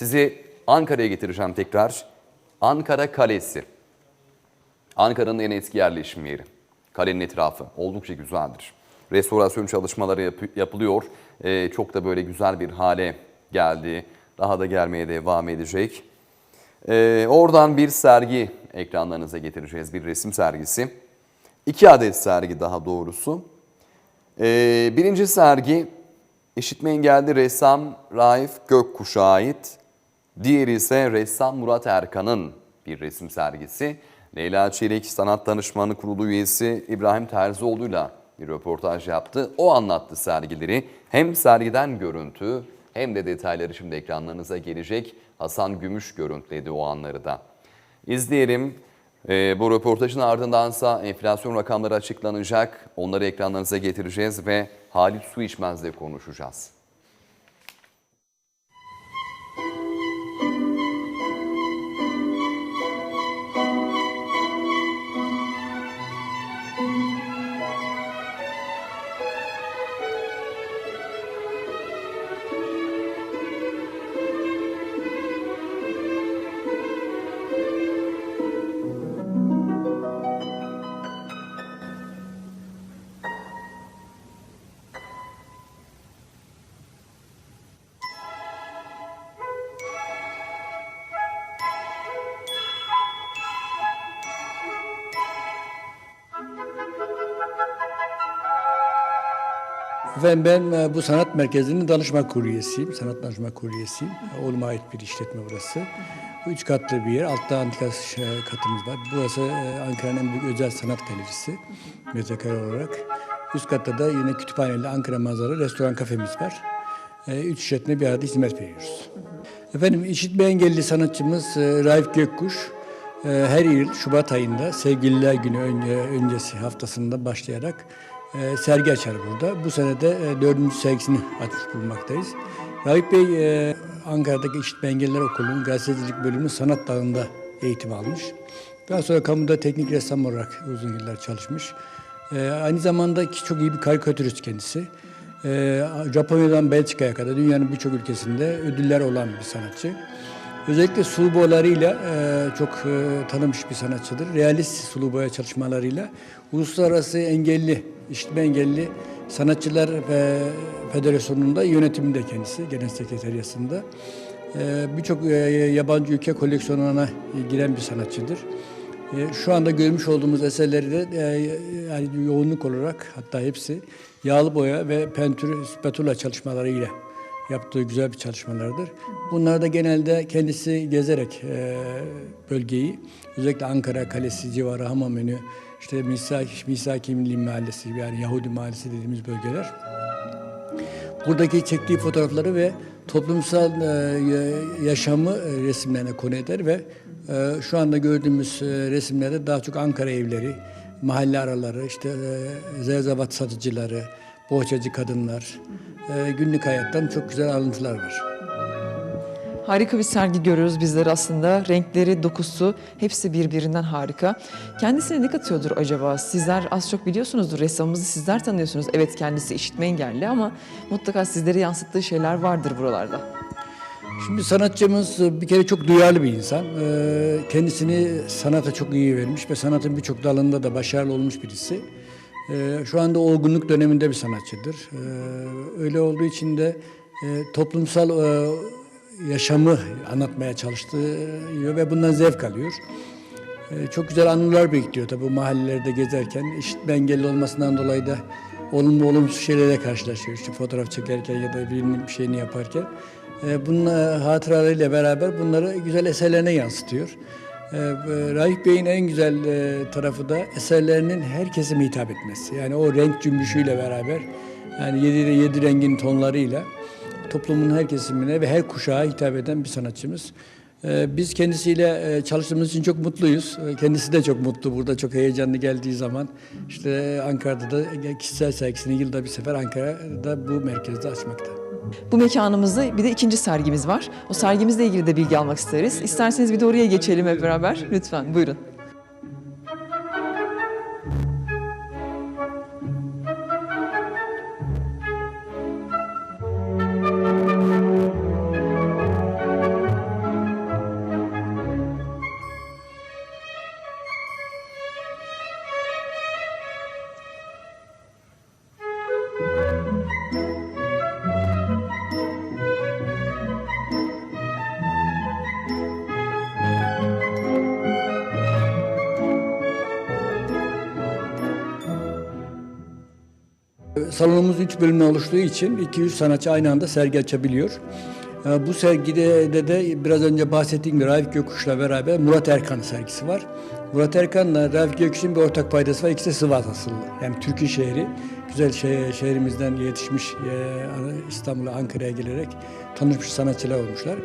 Sizi Ankara'ya getireceğim tekrar. Ankara Kalesi. Ankara'nın en eski yerleşim yeri. Kalenin etrafı oldukça güzeldir. Restorasyon çalışmaları yap- yapılıyor. Ee, çok da böyle güzel bir hale geldi. Daha da gelmeye devam edecek. Ee, oradan bir sergi ekranlarınıza getireceğiz. Bir resim sergisi. İki adet sergi daha doğrusu. Ee, birinci sergi işitme engelli ressam Raif Gökkuş'a ait. Diğeri ise ressam Murat Erkan'ın bir resim sergisi. Leyla Çelik Sanat Danışmanı Kurulu üyesi İbrahim Terzioğlu'yla bir röportaj yaptı. O anlattı sergileri. Hem sergiden görüntü hem de detayları şimdi ekranlarınıza gelecek. Hasan Gümüş görüntüledi o anları da. İzleyelim. Ee, bu röportajın ardındansa enflasyon rakamları açıklanacak. Onları ekranlarınıza getireceğiz ve Halit Su İçmez'le konuşacağız. Efendim ben e, bu sanat merkezinin danışma kurulu üyesiyim. Sanat danışma kurulu üyesiyim. Oğluma ait bir işletme burası. Bu üç katlı bir yer. Altta antika ş- katımız var. Burası e, Ankara'nın en büyük özel sanat galerisi. Metrekare olarak. Üst katta da yine kütüphaneli Ankara manzaralı restoran kafemiz var. E, Üç işletme bir arada hizmet veriyoruz. Efendim işitme engelli sanatçımız e, Raif Gökkuş e, her yıl Şubat ayında Sevgililer Günü önce, öncesi haftasında başlayarak e, sergi açar burada. Bu sene de e, dördüncü sergisini açmış bulunmaktayız. Raif Bey e, Ankara'daki İşitme Engelliler Okulu'nun gazetecilik bölümünün sanat dalında eğitim almış. Daha sonra kamuda teknik ressam olarak uzun yıllar çalışmış. E, aynı zamanda ki çok iyi bir karikatürist kendisi. E, Japonya'dan Belçika'ya kadar dünyanın birçok ülkesinde ödüller olan bir sanatçı. Özellikle sulu boyalarıyla e, çok e, tanınmış bir sanatçıdır. Realist sulu boya çalışmalarıyla uluslararası engelli, işitme engelli sanatçılar ve federasyonunda yönetiminde kendisi, genel sekreteriyasında. E, Birçok e, yabancı ülke koleksiyonuna giren bir sanatçıdır. E, Şu anda görmüş olduğumuz eserleri de e, yani yoğunluk olarak hatta hepsi yağlı boya ve pentür spatula çalışmalarıyla yaptığı güzel bir çalışmalardır. Bunlar da genelde kendisi gezerek e, bölgeyi, özellikle Ankara Kalesi civarı Hamamönü, işte Misaki, Misaki Milli Mahallesi yani Yahudi Mahallesi dediğimiz bölgeler. Buradaki çektiği fotoğrafları ve toplumsal e, ya- yaşamı e, resimlerine konu eder ve e, şu anda gördüğümüz e, resimlerde daha çok Ankara evleri, mahalle araları, işte e, zerzevat satıcıları, bohçacı kadınlar, e, günlük hayattan çok güzel alıntılar var. Harika bir sergi görüyoruz bizler aslında. Renkleri, dokusu hepsi birbirinden harika. Kendisine ne katıyordur acaba? Sizler az çok biliyorsunuzdur. Ressamımızı sizler tanıyorsunuz. Evet kendisi işitme engelli ama mutlaka sizlere yansıttığı şeyler vardır buralarda. Şimdi sanatçımız e, bir kere çok duyarlı bir insan. Ee, Kendisini sanata çok iyi vermiş ve sanatın birçok dalında da başarılı olmuş birisi. Ee, Şu anda olgunluk döneminde bir sanatçıdır. Ee, Öyle olduğu için de e, toplumsal e, yaşamı anlatmaya çalıştığı ve bundan zevk alıyor. Ee, Çok güzel anılar bekliyor tabii bu mahallelerde gezerken. İşitme engelli olmasından dolayı da olumlu olumsuz şeylerle karşılaşıyor. İşte fotoğraf çekerken ya da bir şeyini yaparken. Ee, Bunun e, hatıralarıyla beraber bunları güzel eserlerine yansıtıyor. Ee, e, Raif Bey'in en güzel e, tarafı da eserlerinin her kesime hitap etmesi. Yani o renk cümbüşüyle beraber yani yedi, yedi rengin tonlarıyla toplumun her kesimine ve her kuşağa hitap eden bir sanatçımız. Ee, Biz kendisiyle e, çalıştığımız için çok mutluyuz. Ee, Kendisi de çok mutlu burada, çok heyecanlı geldiği zaman. İşte Ankara'da da kişisel sergisini yılda bir sefer Ankara'da bu merkezde açmakta. Bu mekanımızda bir de ikinci sergimiz var. O sergimizle ilgili de bilgi almak isteriz. İsterseniz bir de oraya geçelim hep beraber. Lütfen buyurun. Salonumuz 3 bölümden oluştuğu için 2-3 sanatçı aynı anda sergi açabiliyor. E, bu sergide de, de biraz önce bahsettiğim gibi Raif Gökuş'la beraber Murat Erkan sergisi var. Murat Erkan'la Raif Gökuş'un bir ortak paydası var. İkisi de Sivas asıllı. Yani Türkiye şehri. Güzel şey, şehrimizden yetişmiş e, İstanbul'a, Ankara'ya gelerek tanışmış sanatçılar olmuşlar.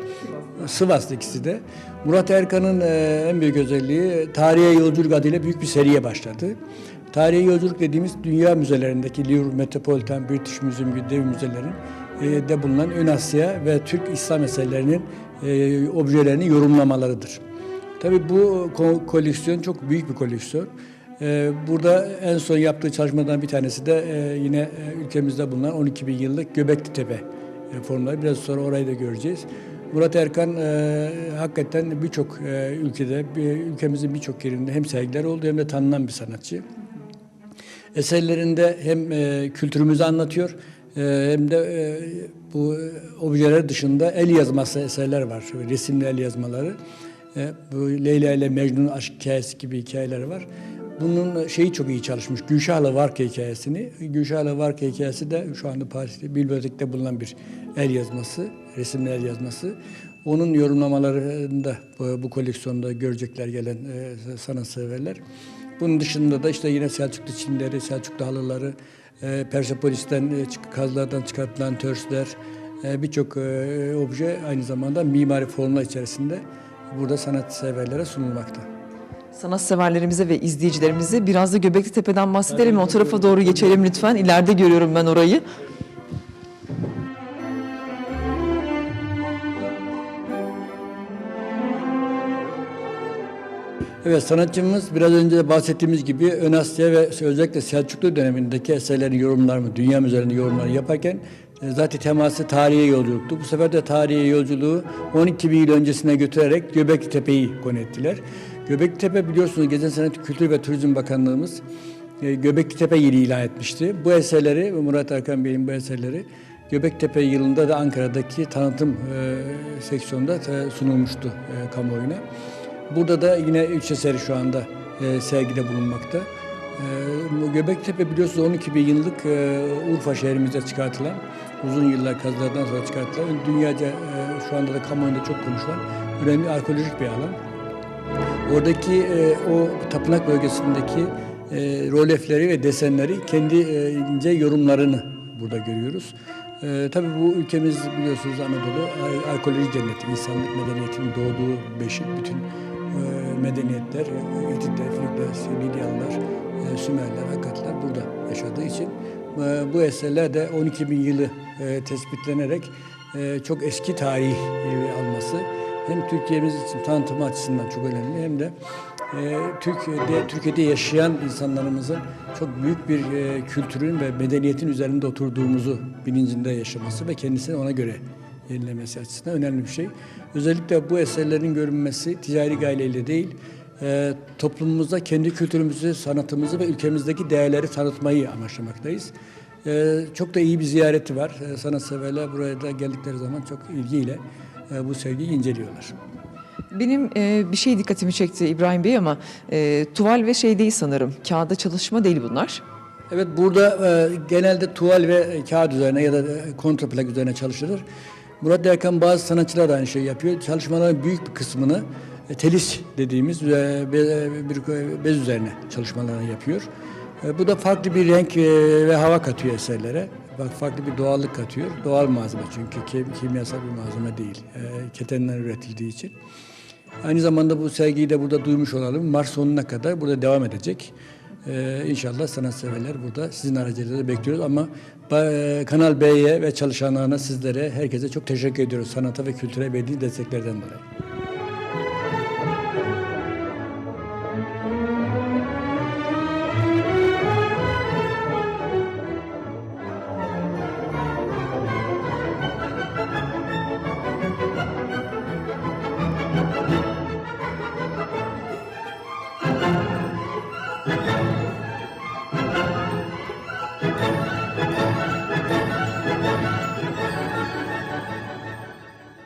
Sivas'ta ikisi de. Murat Erkan'ın e, en büyük özelliği tarihe yolculuk adıyla büyük bir seriye başladı. Tarihi yolculuk dediğimiz dünya müzelerindeki Louvre, Metropolitan, British Museum gibi dev müzelerin e, de bulunan Ön Asya ve Türk İslam eserlerinin e, objelerini yorumlamalarıdır. Tabii bu ko- koleksiyon çok büyük bir koleksiyon. E, burada en son yaptığı çalışmadan bir tanesi de yine ülkemizde bulunan 12 bin yıllık Göbekli Tepe formları. Biraz sonra orayı da göreceğiz. Murat Erkan e, hakikaten birçok e, ülkede, bir, ülkemizin birçok yerinde hem sergiler oldu hem de tanınan bir sanatçı. Eserlerinde hem e, kültürümüzü anlatıyor e, hem de e, bu e, objeler dışında el yazması eserler var. Resimli el yazmaları. E, bu Leyla ile Mecnun aşk hikayesi gibi hikayeler var. Bunun şeyi çok iyi çalışmış. Gülşah'la Varka hikayesini. Gülşah'la Varka hikayesi de şu anda Paris'te Bilbek'te bulunan bir el yazması, resimli el yazması. Onun yorumlamalarında bu, bu koleksiyonda görecekler gelen e, sanatseverler. Bunun dışında da işte yine Selçuklu çimleri, Selçuklu halıları, e, Persepolis'ten, e, kazlardan çıkartılan törsler, e, birçok obje aynı zamanda mimari formlar içerisinde burada sanatseverlere sunulmakta. Sanatseverlerimize ve izleyicilerimize biraz da Göbekli Tepe'den bahsedelim. O tarafa doğru geçelim lütfen. İleride görüyorum ben orayı. Evet sanatçımız biraz önce de bahsettiğimiz gibi Ön Asya ve özellikle Selçuklu dönemindeki eserlerin yorumlarını, dünya üzerinde yorumlarını yaparken e, zaten teması tarihe yolculuktu. Bu sefer de tarihe yolculuğu 12 bin yıl öncesine götürerek Göbekli Tepe'yi konu ettiler. Göbekli Tepe biliyorsunuz Geçen sene Kültür ve Turizm Bakanlığımız e, Göbekli Tepe yılı ilan etmişti. Bu eserleri, Murat Erkan Bey'in bu eserleri Göbektepe yılında da Ankara'daki tanıtım e, seksiyonunda e, sunulmuştu e, kamuoyuna. Burada da yine üç eseri şu anda e, sergide bulunmakta. E, Göbektepe biliyorsunuz 12 bin yıllık e, Urfa şehrimizde çıkartılan, uzun yıllar kazılardan sonra çıkartılan, dünyaca e, şu anda da kamuoyunda çok konuşulan önemli arkeolojik bir alan. Oradaki e, o tapınak bölgesindeki e, reliefleri ve desenleri kendi e, ince yorumlarını burada görüyoruz. E, tabii bu ülkemiz biliyorsunuz Anadolu ar- arkeoloji cenneti, insanlık medeniyetinin doğduğu beşik bütün e, medeniyetler, Hititler, Frikler, Lidyalılar, e, Sümerler, Akkadlar burada yaşadığı için e, bu eserler de 12 bin yılı e, tespitlenerek e, çok eski tarih e, alması hem Türkiye'miz için tanıtımı açısından çok önemli hem de e, Türkiye'de Türkiye'de yaşayan insanlarımızın çok büyük bir e, kültürün ve medeniyetin üzerinde oturduğumuzu bilincinde yaşaması ve kendisini ona göre yenilemesi açısından önemli bir şey. Özellikle bu eserlerin görünmesi ticari gayeyle değil, e, toplumumuzda kendi kültürümüzü, sanatımızı ve ülkemizdeki değerleri tanıtmayı amaçlamaktayız. E, çok da iyi bir ziyareti var. E, sanatseverler buraya da geldikleri zaman çok ilgiyle e, bu sergiyi inceliyorlar. Benim e, bir şey dikkatimi çekti İbrahim Bey ama e, tuval ve şey değil sanırım. Kağıda çalışma değil bunlar. Evet burada e, genelde tuval ve kağıt üzerine ya da e, kontraplak üzerine çalışılır. Murat Erkan bazı sanatçılar da aynı şeyi yapıyor. Çalışmaların büyük bir kısmını e, telis dediğimiz e, bir bez üzerine çalışmalarını yapıyor. E, bu da farklı bir renk ve hava katıyor eserlere. Bak farklı bir doğallık katıyor. Doğal malzeme çünkü kim- kimyasal bir malzeme değil. Ketenden üretildiği için. Aynı zamanda bu sergiyi de burada duymuş olalım. Mart sonuna kadar burada devam edecek. Ee, inşallah sanatseverler burada sizin aracılığıyla bekliyoruz ama ba- Kanal B'ye ve çalışanlarına sizlere herkese çok teşekkür ediyoruz sanata ve kültüre verdiği desteklerden dolayı.